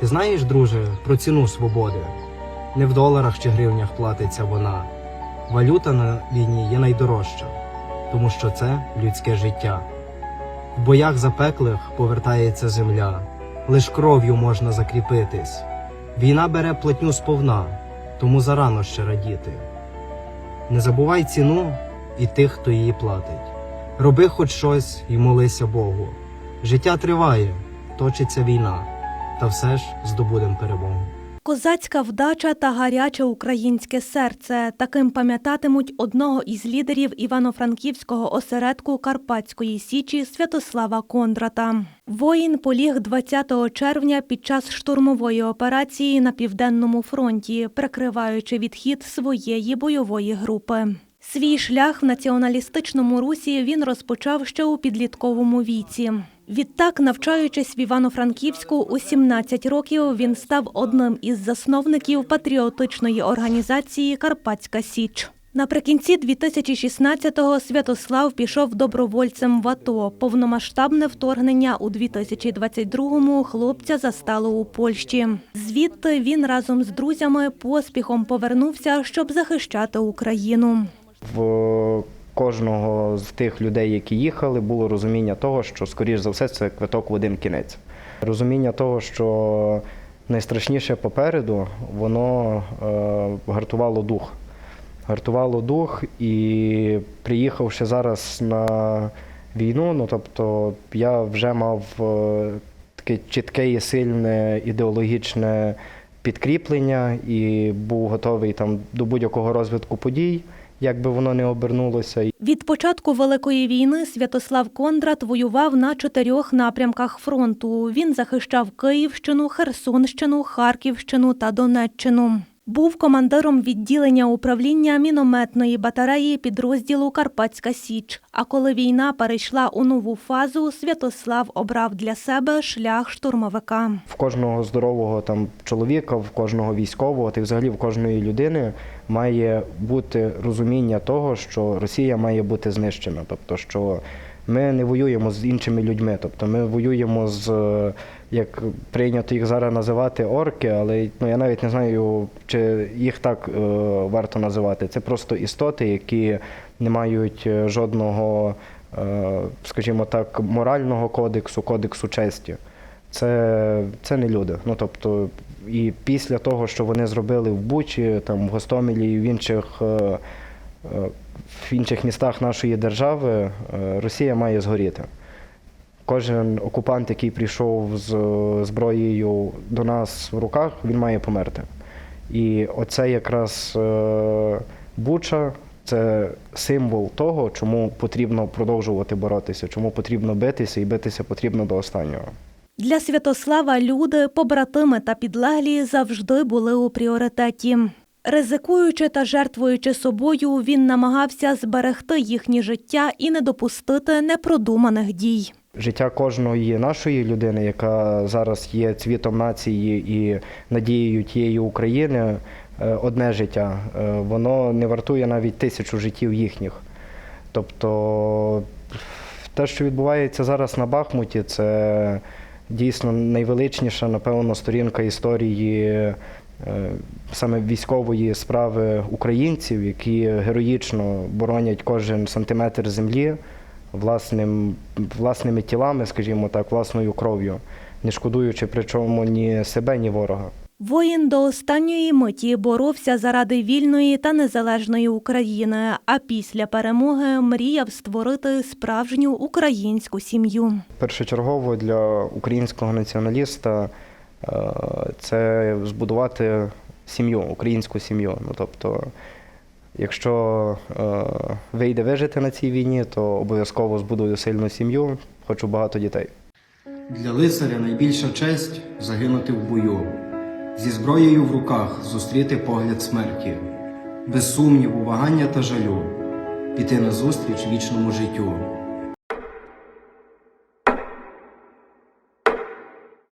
Ти знаєш, друже, про ціну свободи? Не в доларах чи гривнях платиться вона. Валюта на війні є найдорожча, тому що це людське життя. В боях запеклих повертається земля, лиш кров'ю можна закріпитись. Війна бере платню сповна, тому зарано ще радіти. Не забувай ціну і тих, хто її платить. Роби хоч щось і молися Богу. Життя триває, точиться війна, та все ж здобудем перемогу. Козацька вдача та гаряче українське серце таким пам'ятатимуть одного із лідерів івано-франківського осередку Карпатської січі Святослава Кондрата. Воїн поліг 20 червня під час штурмової операції на південному фронті, прикриваючи відхід своєї бойової групи. Свій шлях в націоналістичному русі він розпочав ще у підлітковому віці. Відтак, навчаючись в Івано-Франківську у 17 років, він став одним із засновників патріотичної організації Карпатська Січ. Наприкінці 2016-го Святослав пішов добровольцем в АТО. Повномасштабне вторгнення у 2022-му хлопця застало у Польщі. Звідти він разом з друзями поспіхом повернувся, щоб захищати Україну. Кожного з тих людей, які їхали, було розуміння того, що, скоріш за все, це квиток в один кінець. Розуміння того, що найстрашніше попереду, воно е, гартувало дух. Гартувало дух, і приїхавши зараз на війну, ну тобто я вже мав е, таке чітке і сильне ідеологічне підкріплення і був готовий там до будь-якого розвитку подій, як би воно не обернулося. Від початку Великої війни Святослав Кондрат воював на чотирьох напрямках фронту. Він захищав Київщину, Херсонщину, Харківщину та Донеччину. Був командиром відділення управління мінометної батареї підрозділу Карпатська Січ. А коли війна перейшла у нову фазу, Святослав обрав для себе шлях штурмовика. В кожного здорового там чоловіка, в кожного військового, та взагалі в кожної людини має бути розуміння того, що Росія має бути знищена. Тобто, що ми не воюємо з іншими людьми, тобто ми воюємо з, е, як прийнято їх зараз називати, орки, але ну, я навіть не знаю, чи їх так е, варто називати. Це просто істоти, які не мають е, жодного, е, скажімо так, морального кодексу, кодексу честі. Це, це не люди. Ну тобто, і після того, що вони зробили в Бучі, там в Гостомелі і в інших, е, е, в інших містах нашої держави, Росія має згоріти. Кожен окупант, який прийшов з е, зброєю до нас в руках, він має померти. І оце якраз е, Буча це символ того, чому потрібно продовжувати боротися, чому потрібно битися і битися потрібно до останнього. Для Святослава люди, побратими та підлеглі завжди були у пріоритеті. Ризикуючи та жертвуючи собою, він намагався зберегти їхнє життя і не допустити непродуманих дій. Життя кожної нашої людини, яка зараз є цвітом нації і надією тієї України, е, одне життя. Е, Воно не вартує навіть тисячу життів їхніх. Тобто те, що відбувається зараз на Бахмуті, це дійсно найвеличніша, напевно, сторінка історії е, саме військової справи українців, які героїчно боронять кожен сантиметр землі власним, власними тілами, скажімо так, власною кров'ю, не шкодуючи причому ні себе, ні ворога. Воїн до останньої миті боровся заради вільної та незалежної України, а після перемоги мріяв створити справжню українську сім'ю. Першочергово для українського націоналіста е, це збудувати сім'ю, українську сім'ю. Ну, тобто, якщо е, вийде вижити на цій війні, то обов'язково збудую сильну сім'ю, хочу багато дітей. Для лицаря найбільша честь загинути в бою, зі зброєю в руках зустріти погляд смерті, без сумніву, вагання та жалю, піти назустріч вічному життю.